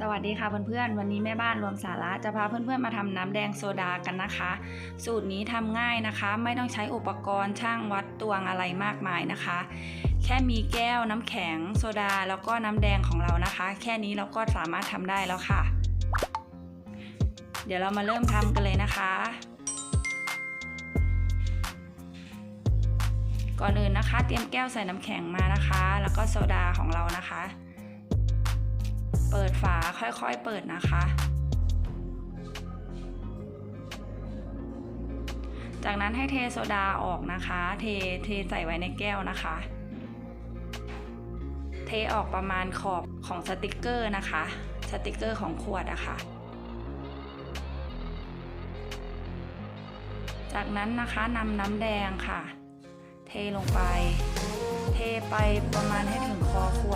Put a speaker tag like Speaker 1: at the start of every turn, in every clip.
Speaker 1: สวัสดีค่ะเพื่อนๆ วันนี้แม่บ้านรวมสาระจะพาเพื่อนๆมาทำน้ำแดงโซดากันนะคะ สูตรนี้ทำง่ายนะคะ ไม่ต้องใช้อุปกรณ์ช่างวัดตวงอะไรมากมายนะคะ แค่มีแก้วน้ำแข็งโซดาแล้วก็น้ำแดงของเรานะคะ แค่นี้เราก็สามารถทำได้แล้วค่ะ เดี๋ยวเรามาเริ่มทำกันเลยนะคะ ก่อนอื่นนะคะ เตรียมแก้วใส่น้ำแข็งมานะคะ แล้วก็โซดาของเรานะคะ เปิดฝาค่อยๆเปิดนะคะ จากนั้นให้เทโซดาออกนะคะ เทเทใส่ไว้ในแก้วนะคะ เทออกประมาณขอบของสติกเกอร์นะคะ สติกเกอร์ของขวดอะคะ่ะจากนั้นนะคะนำน้ำแดงค่ะ เทลงไป เทไปประมาณให้ถึงคอขวด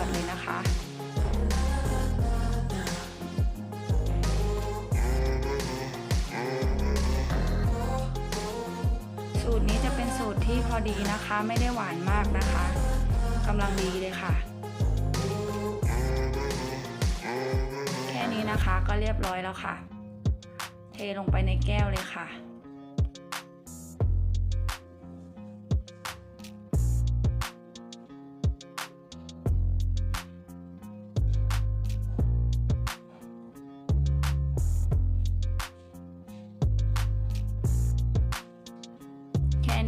Speaker 1: สูตรนี้จะเป็นสูตรที่พอดีนะคะ ไม่ได้หวานมากนะคะกำลังดีเลยค่ะ แค่นี้นะคะก็เรียบร้อยแล้วค่ะ เทลงไปในแก้วเลยค่ะ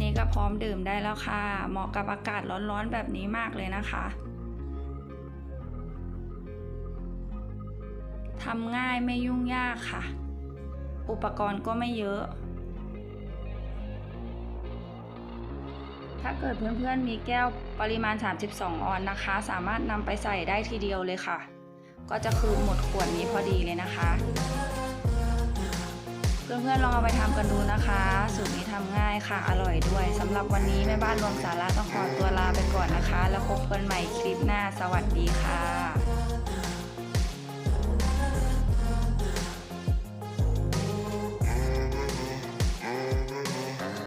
Speaker 1: นี้ก็พร้อมดื่มได้แล้วค่ะ เหมาะกับอากาศร้อนๆแบบนี้มากเลยนะคะทำง่ายไม่ยุ่งยากค่ะ อุปกรณ์ก็ไม่เยอะ ถ้าเกิดเพื่อนๆมีแก้วปริมาณ 32 ออนนะคะ สามารถนำไปใส่ได้ทีเดียวเลยค่ะ ก็จะคือหมดขวดนี้พอดีเลยนะคะ เพื่อนๆลองเอาไปทำกันดูนะคะ สูตรนี้ทำง่ายค่ะอร่อยด้วยสำหรับวันนี้แม่บ้านรวมสาระต้องขอตัวลาไปก่อนนะคะ แล้วพบกันใหม่คลิปหน้าสวัสดีค่ะ